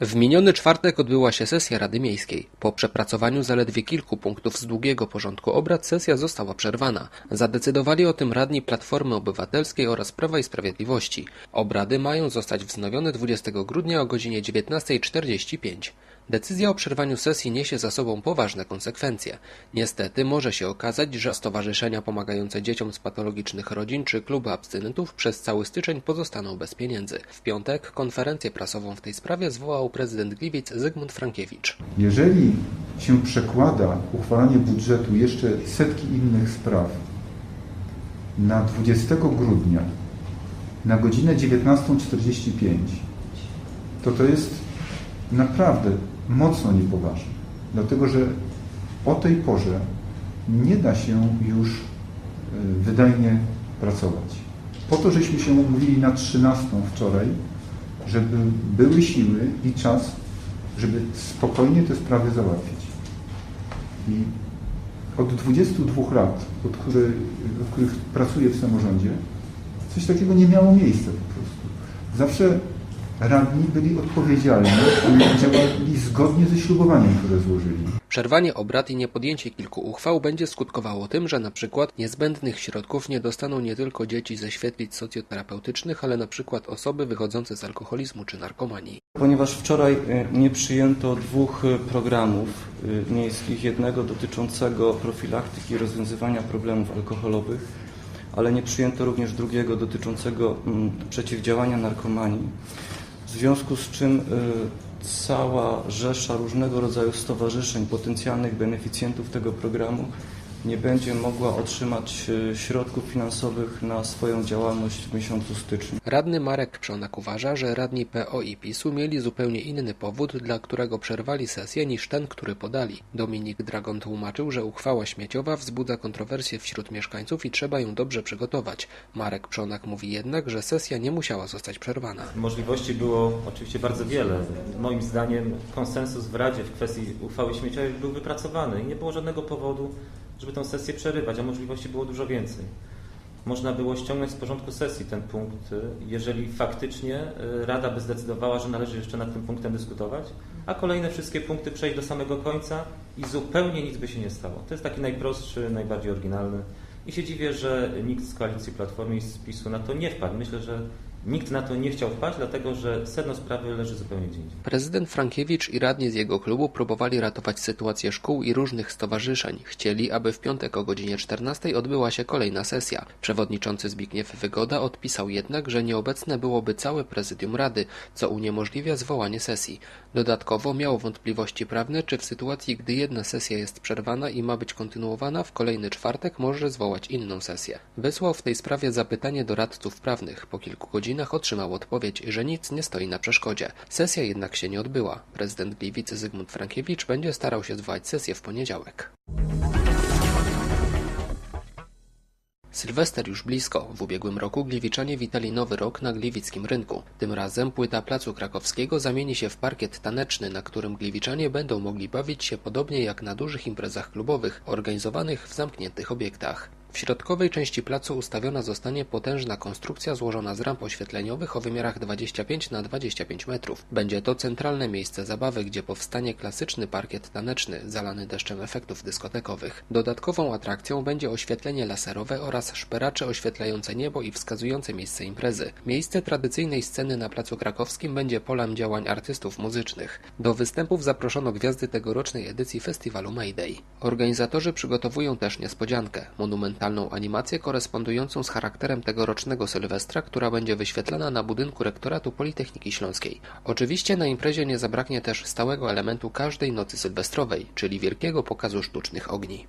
W miniony czwartek odbyła się sesja Rady Miejskiej. Po przepracowaniu zaledwie kilku punktów z długiego porządku obrad sesja została przerwana. Zadecydowali o tym radni Platformy Obywatelskiej oraz Prawa i Sprawiedliwości. Obrady mają zostać wznowione 20 grudnia o godzinie 19.45. Decyzja o przerwaniu sesji niesie za sobą poważne konsekwencje. Niestety może się okazać, że stowarzyszenia pomagające dzieciom z patologicznych rodzin czy kluby abstynentów przez cały styczeń pozostaną bez pieniędzy. W piątek konferencję prasową w tej sprawie zwołał prezydent Gliwic Zygmunt Frankiewicz. Jeżeli się przekłada uchwalanie budżetu jeszcze setki innych spraw na 20 grudnia na godzinę 19.45, to to jest naprawdę mocno niepoważne. Dlatego, że o tej porze nie da się już y, wydajnie pracować. Po to, żeśmy się umówili na 13 wczoraj, żeby były siły i czas, żeby spokojnie te sprawy załatwić. I od 22 lat, od, który, od których pracuję w samorządzie, coś takiego nie miało miejsca po prostu. Zawsze radni byli odpowiedzialni i działali zgodnie ze ślubowaniem, które złożyli. Przerwanie obrad i niepodjęcie kilku uchwał będzie skutkowało tym, że na przykład niezbędnych środków nie dostaną nie tylko dzieci ze świetlic socjoterapeutycznych, ale na przykład osoby wychodzące z alkoholizmu czy narkomanii. Ponieważ wczoraj y, nie przyjęto dwóch y, programów y, miejskich, jednego dotyczącego profilaktyki i rozwiązywania problemów alkoholowych, ale nie przyjęto również drugiego dotyczącego mm, przeciwdziałania narkomanii. W związku z czym y, cała rzesza różnego rodzaju stowarzyszeń, potencjalnych beneficjentów tego programu nie będzie mogła otrzymać y, środków finansowych na swoją działalność w miesiącu styczniu. Radny Marek Przonak uważa, że radni PO i PiSu mieli zupełnie inny powód, dla którego przerwali sesję niż ten, który podali. Dominik Dragon tłumaczył, że uchwała śmieciowa wzbudza kontrowersje wśród mieszkańców i trzeba ją dobrze przygotować. Marek Przonak mówi jednak, że sesja nie musiała zostać przerwana. Możliwości było oczywiście bardzo wiele. Moim zdaniem konsensus w Radzie w kwestii uchwały śmieciowej był wypracowany i nie było żadnego powodu, żeby tę sesję przerywać, a możliwości było dużo więcej. Można było ściągnąć z porządku sesji ten punkt, jeżeli faktycznie y, Rada by zdecydowała, że należy jeszcze nad tym punktem dyskutować, a kolejne wszystkie punkty przejść do samego końca i zupełnie nic by się nie stało. To jest taki najprostszy, najbardziej oryginalny. I się dziwię, że nikt z koalicji Platformy i z PiSu na to nie wpadł. Myślę, że nikt na to nie chciał wpaść, dlatego że sedno sprawy leży zupełnie gdzie indziej. Prezydent Frankiewicz i radni z jego klubu próbowali ratować sytuację szkół i różnych stowarzyszeń. Chcieli, aby w piątek o godzinie 14 odbyła się kolejna sesja. Przewodniczący Zbigniew Wygoda odpisał jednak, że nieobecne byłoby całe prezydium rady, co uniemożliwia zwołanie sesji. Dodatkowo miał wątpliwości prawne, czy w sytuacji, gdy jedna sesja jest przerwana i ma być kontynuowana, w kolejny czwartek może zwołać inną sesję. Wysłał w tej sprawie zapytanie do radców prawnych. Po kilku godzinach otrzymał odpowiedź, że nic nie stoi na przeszkodzie. Sesja jednak się nie odbyła. Prezydent Gliwic Zygmunt Frankiewicz będzie starał się zwołać sesję w poniedziałek. Sylwester już blisko. W ubiegłym roku Gliwiczanie witali nowy rok na gliwickim rynku. Tym razem płyta Placu Krakowskiego zamieni się w parkiet taneczny, na którym Gliwiczanie będą mogli bawić się podobnie jak na dużych imprezach klubowych, organizowanych w zamkniętych obiektach. W środkowej części placu ustawiona zostanie potężna konstrukcja złożona z ramp oświetleniowych o wymiarach 25 na 25 metrów. Będzie to centralne miejsce zabawy, gdzie powstanie klasyczny parkiet taneczny, zalany deszczem efektów dyskotekowych. Dodatkową atrakcją będzie oświetlenie laserowe oraz szperacze oświetlające niebo i wskazujące miejsce imprezy. Miejsce tradycyjnej sceny na Placu Krakowskim będzie polem działań artystów muzycznych. Do występów zaproszono gwiazdy tegorocznej edycji festiwalu Mayday. Organizatorzy przygotowują też niespodziankę. Monument dokumentalną animację korespondującą z charakterem tegorocznego Sylwestra, która będzie wyświetlana na budynku rektoratu Politechniki Śląskiej. Oczywiście na imprezie nie zabraknie też stałego elementu każdej nocy sylwestrowej, czyli wielkiego pokazu sztucznych ogni.